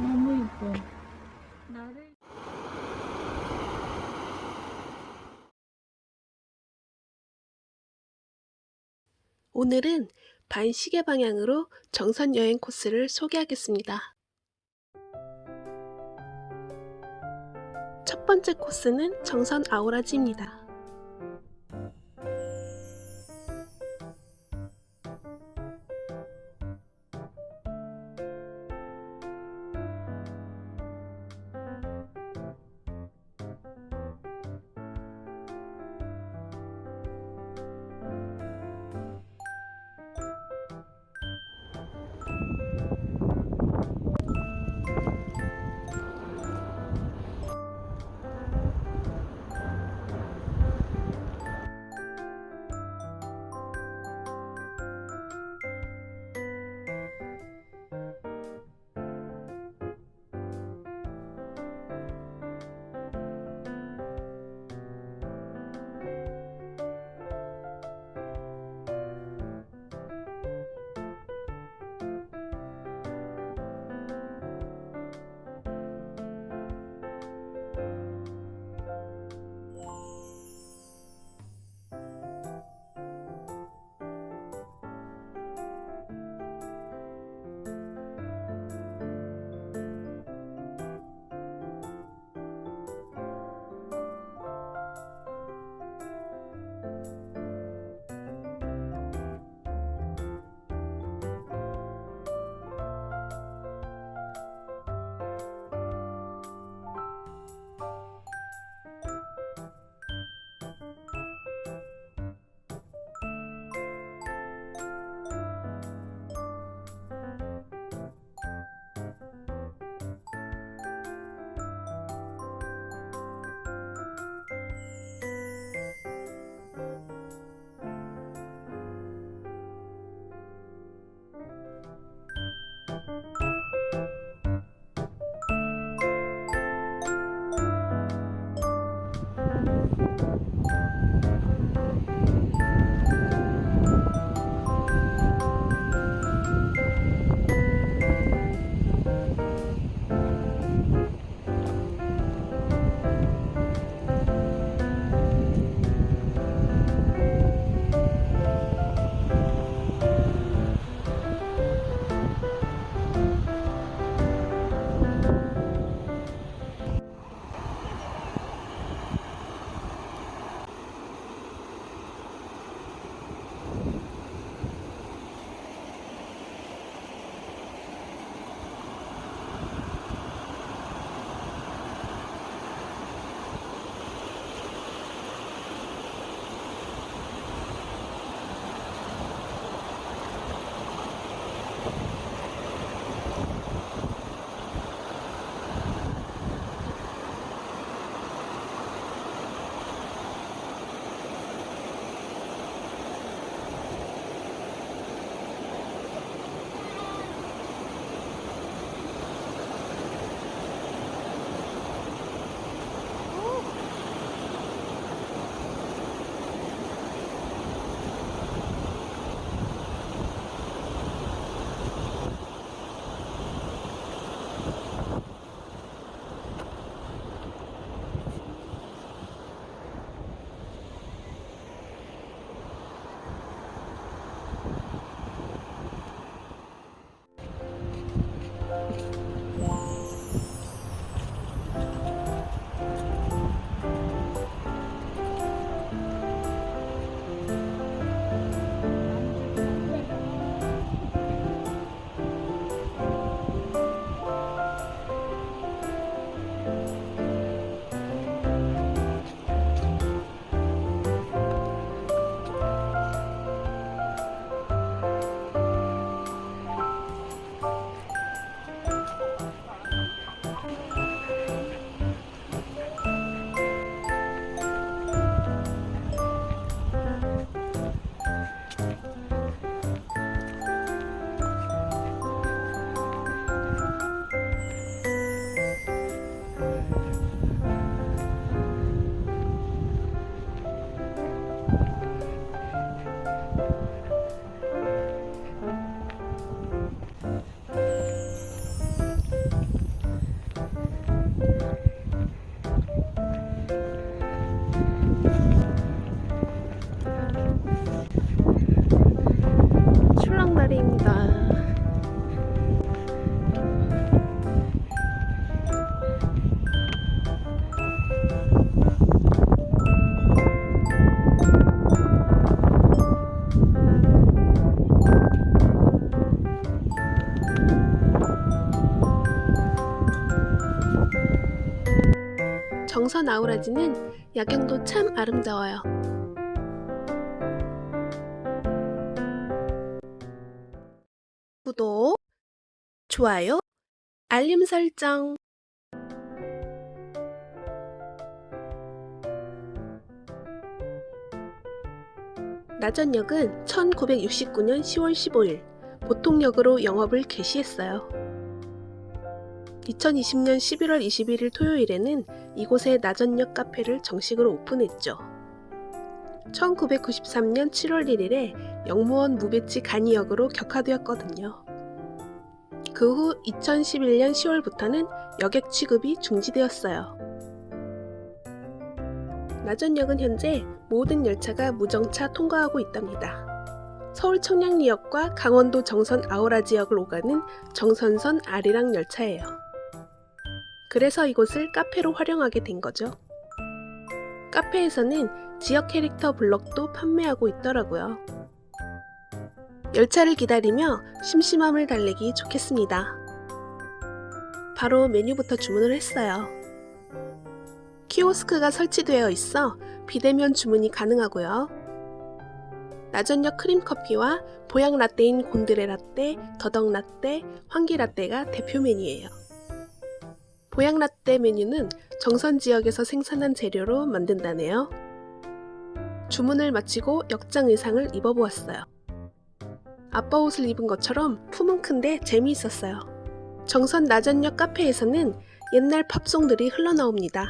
너무 예뻐. 나를 오늘은 반시계 방향으로 정선 여행 코스를 소개하겠습니다. 첫 번째 코스는 정선 아우라지입니다. you 정선 아우라지는 야경도 참 아름다워요. 구독, 좋아요, 알림 설정. 나전역은 1969년 10월 15일 보통역으로 영업을 개시했어요. 2020년 11월 21일 토요일에는 이곳에 나전역 카페를 정식으로 오픈했죠. 1993년 7월 1일에 영무원 무배치 간이역으로 격화되었거든요. 그 후 2011년 10월부터는 여객 취급이 중지되었어요. 나전역은 현재 모든 열차가 무정차 통과하고 있답니다. 서울 청량리역과 강원도 정선 아오라 지역을 오가는 정선선 아리랑 열차예요. 그래서 이곳을 카페로 활용하게 된 거죠. 카페에서는 지역 캐릭터 블럭도 판매하고 있더라고요. 열차를 기다리며 심심함을 달래기 좋겠습니다. 바로 메뉴부터 주문을 했어요. 키오스크가 설치되어 있어 비대면 주문이 가능하고요. 나전역 크림 커피와 보양 라떼인 곤드레 라떼, 더덕 라떼, 황기 라떼가 대표 메뉴예요. 보양 라떼 메뉴는 정선 지역에서 생산한 재료로 만든다네요. 주문을 마치고 역장 의상을 입어보았어요. 아빠 옷을 입은 것처럼 품은 큰데 재미있었어요. 정선 나전역 카페에서는 옛날 팝송들이 흘러나옵니다.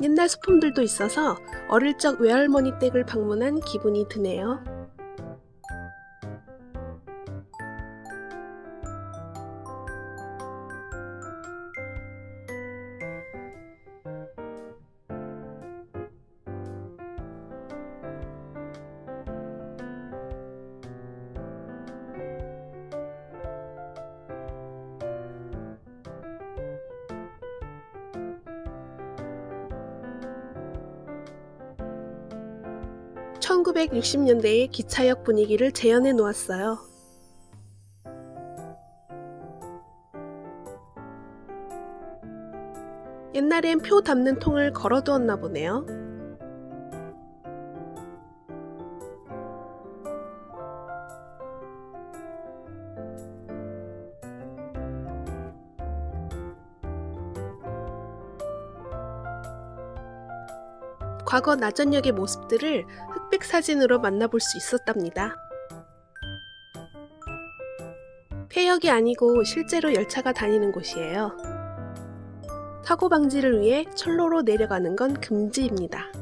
옛날 소품들도 있어서 어릴 적 외할머니 댁을 방문한 기분이 드네요. (1960년대의) 기차역 분위기를 재현해 놓았어요. 옛날엔 표 담는 통을 걸어두었나 보네요. 과거 나전역의 모습들을 흑백 사진으로 만나볼 수 있었답니다. 폐역이 아니고 실제로 열차가 다니는 곳이에요. 사고 방지를 위해 철로로 내려가는 건 금지입니다.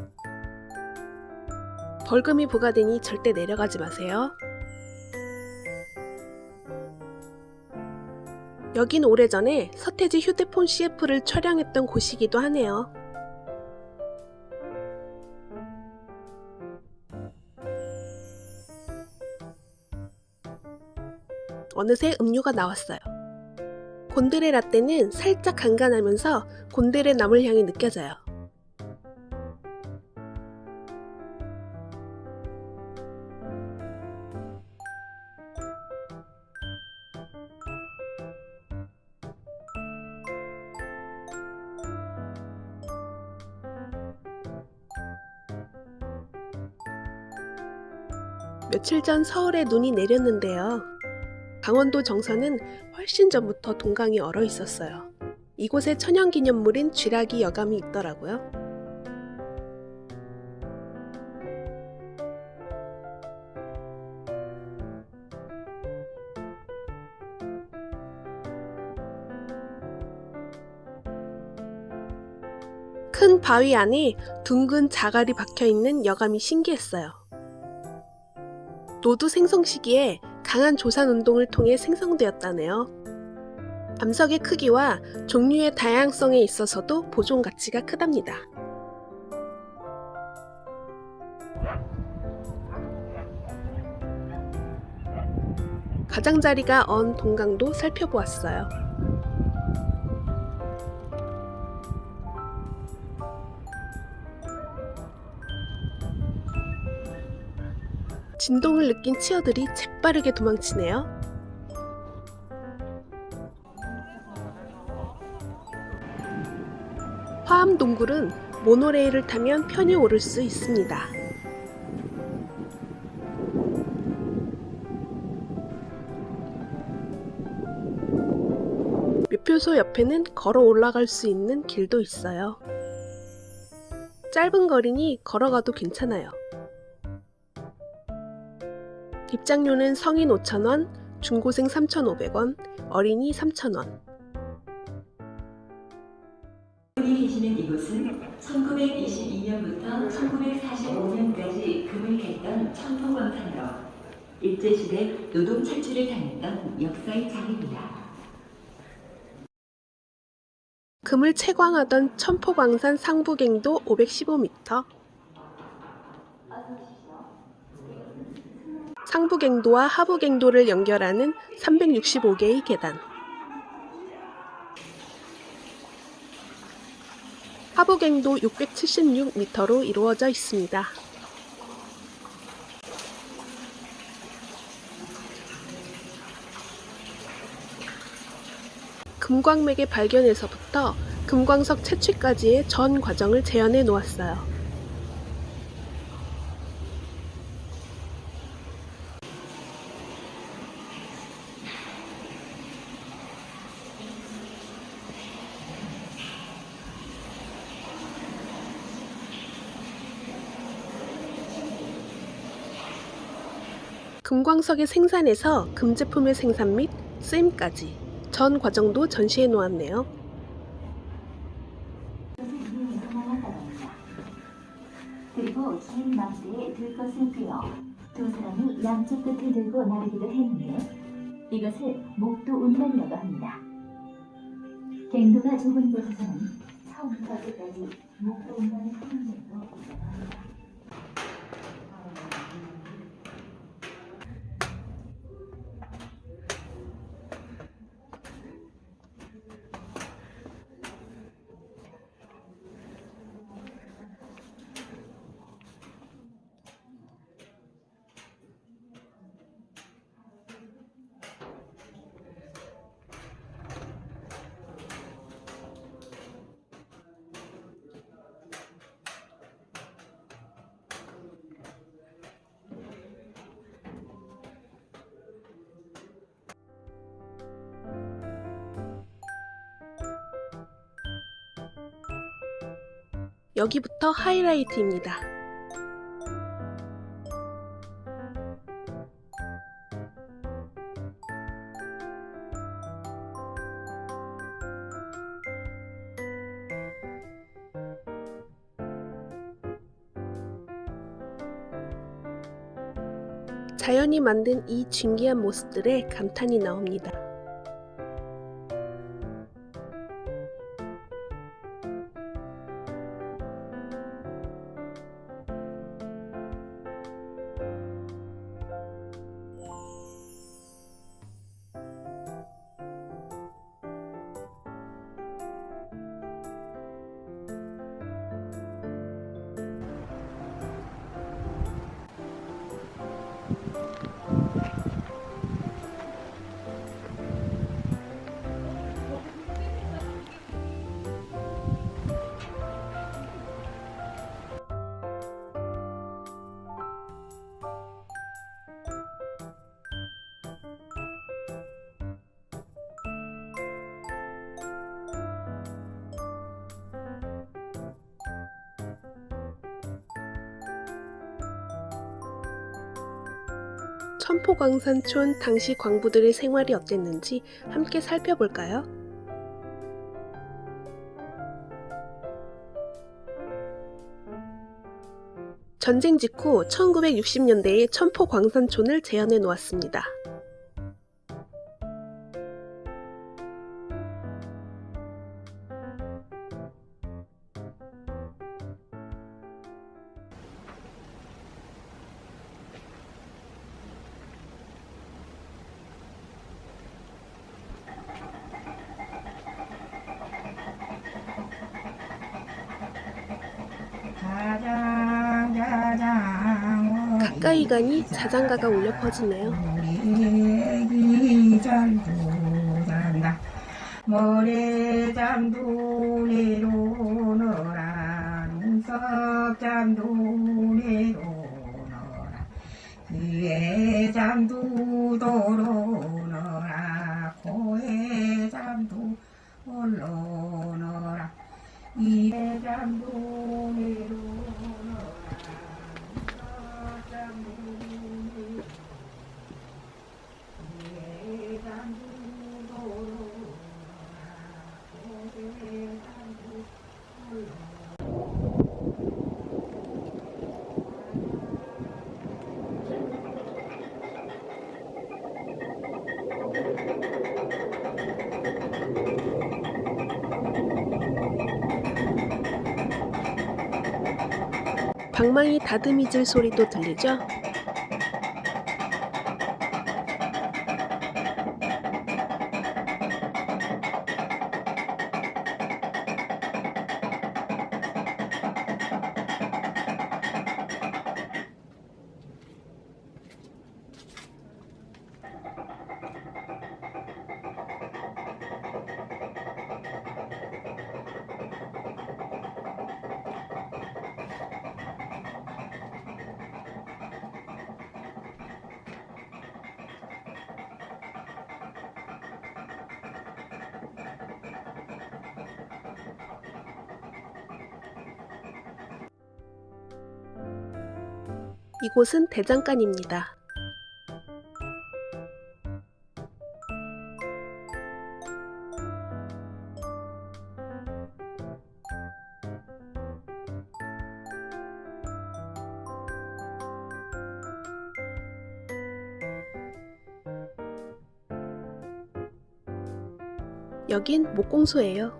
벌금이 부과되니 절대 내려가지 마세요. 여긴 오래전에 서태지 휴대폰 CF를 촬영했던 곳이기도 하네요. 어느새 음료가 나왔어요. 곤드레 라떼는 살짝 간간하면서 곤드레 나물 향이 느껴져요. 며칠 전 서울에 눈이 내렸는데요. 강원도 정선은 훨씬 전부터 동강이 얼어 있었어요. 이곳에 천연기념물인 쥐라기 여감이 있더라고요. 큰 바위 안에 둥근 자갈이 박혀 있는 여감이 신기했어요. 노두 생성 시기에 강한 조산 운동을 통해 생성되었다네요. 암석의 크기와 종류의 다양성에 있어서도 보존 가치가 크답니다. 가장자리가 언 동강도 살펴보았어요. 진동을 느낀 치어들이 재빠르게 도망치네요. 화암 동굴은 모노레일을 타면 편히 오를 수 있습니다. 묘표소 옆에는 걸어 올라갈 수 있는 길도 있어요. 짧은 거리니 걸어가도 괜찮아요. 입장료는 성인 5,000원, 중고생 3,500원, 어린이 3,000원. 분이 계시는 이곳은 1922년부터 1945년까지 금을 캤던 청포광산으로 일제시대 노동 착취를 당했던 역사의 장입니다. 금을 채광하던 천포광산 상부갱도 515m. 상부갱도와 하부갱도를 연결하는 365개의 계단. 하부갱도 676m로 이루어져 있습니다. 금광맥의 발견에서부터 금광석 채취까지의 전 과정을 재현해 놓았어요. 금광석의 생산에서 금제품의 생산 및 쓰임까지 전 과정도 전시해 놓았네요. 그리고 긴 망대에 들 것을 꿰어 두 사람이 양쪽 끝을 들고 나르기도 했는데 이것을 목도 운반이라고 합니다. 갱도가 좁은 곳에서는 처음부터 끝까지 목도 운반을 하는 일도 있습니 여기부터 하이라이트입니다. 자연이 만든 이 진기한 모습들에 감탄이 나옵니다. 천포광산촌 당시 광부들의 생활이 어땠는지 함께 살펴볼까요? 전쟁 직후 1960년대에 천포광산촌을 재현해 놓았습니다. 가까이 가니 자장가가 울려 퍼지네요. 우리 잠도 잔다 모래잠도 방망이 다듬이질 소리도 들리죠? 이곳은 대장간입니다. 여긴 목공소예요.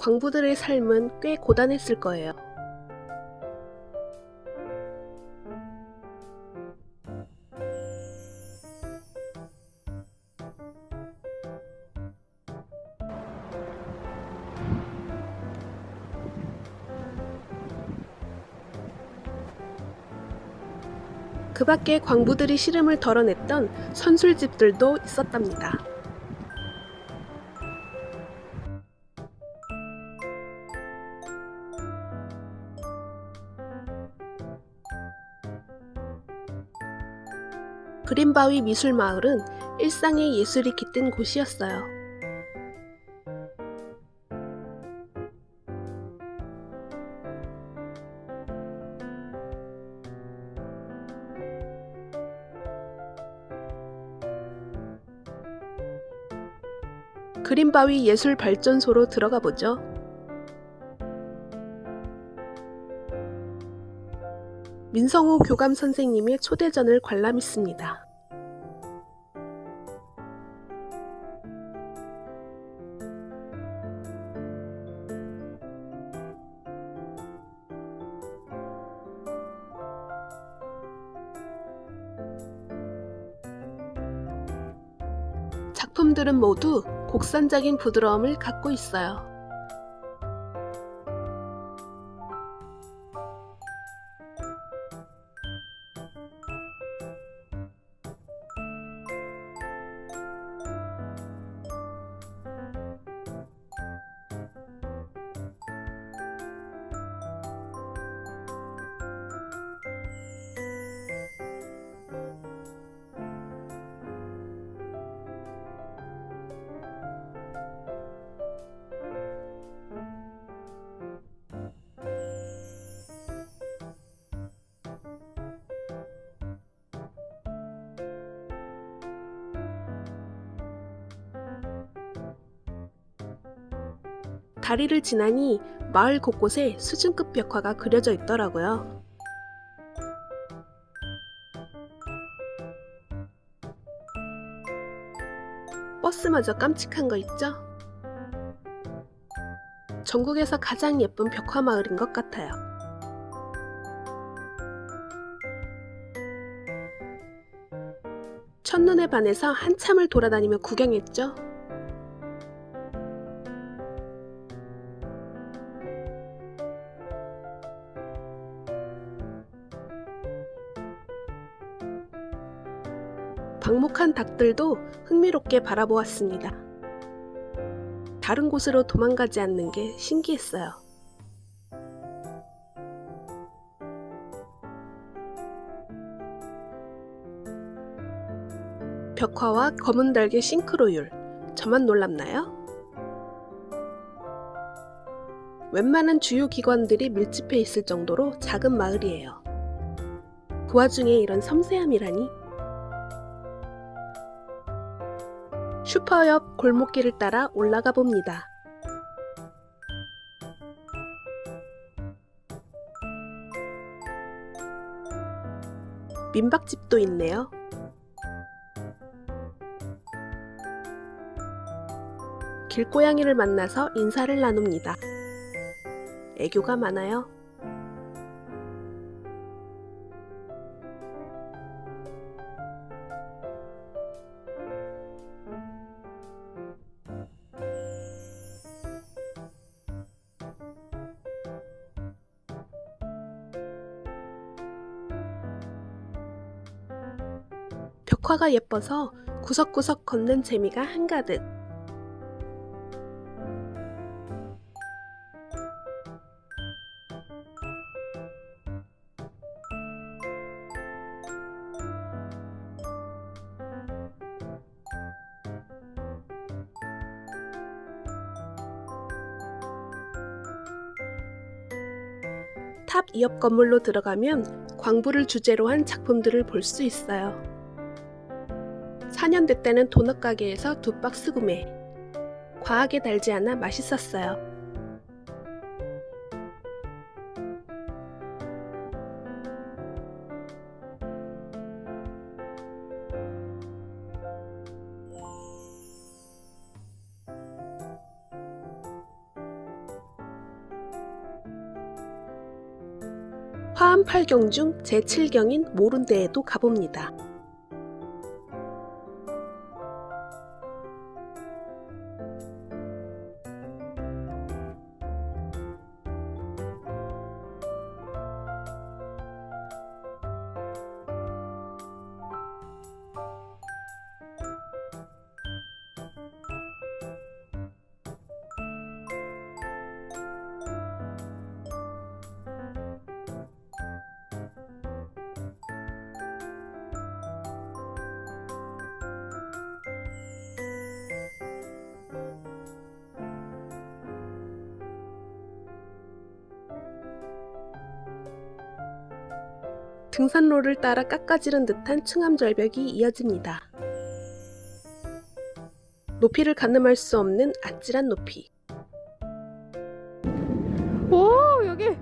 광부들의 삶은 꽤 고단했을 거예요. 그 밖에 광부들이 시름을 덜어냈던 선술집들도 있었답니다. 그린바위 미술마을은 일상의 예술이 깃든 곳이었어요. 그린바위 예술 발전소로 들어가 보죠. 민성우 교감 선생님의 초대전을 관람했습니다. 작품들은 모두 곡선적인 부드러움을 갖고 있어요. 다리를 지나니 마을 곳곳에 수준급 벽화가 그려져 있더라고요. 버스마저 깜찍한 거 있죠? 전국에서 가장 예쁜 벽화 마을인 것 같아요. 첫눈에 반해서 한참을 돌아다니며 구경했죠. 방목한 닭들도 흥미롭게 바라보았습니다. 다른 곳으로 도망가지 않는 게 신기했어요. 벽화와 검은 달개 싱크로율. 저만 놀랍나요? 웬만한 주요 기관들이 밀집해 있을 정도로 작은 마을이에요. 그 와중에 이런 섬세함이라니? 슈퍼 옆 골목길을 따라 올라가 봅니다. 민박집도 있네요. 길고양이를 만나서 인사를 나눕니다. 애교가 많아요. 벽화가 예뻐서 구석구석 걷는 재미가 한가득. 탑 2옆 건물로 들어가면 광부를 주제로 한 작품들을 볼 수 있어요. 4년 됐다는 도넛 가게에서 두 박스 구매. 과하게 달지 않아 맛있었어요. 화암 8경 중 제7경인 모룬데에도 가봅니다. 등산로를 따라 깎아지른 듯한 층암절벽이 이어집니다. 높이를 가늠할 수 없는 아찔한 높이. 오 여기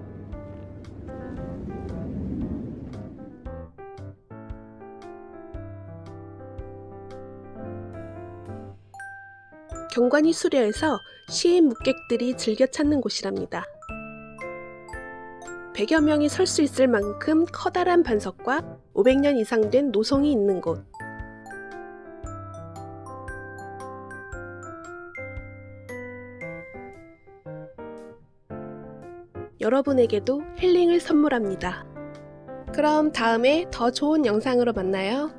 경관이 수려해서 시인 묵객들이 즐겨 찾는 곳이랍니다. 100여 명이 설 수 있을 만큼 커다란 반석과 500년 이상 된 노성이 있는 곳. 여러분에게도 힐링을 선물합니다. 그럼 다음에 더 좋은 영상으로 만나요.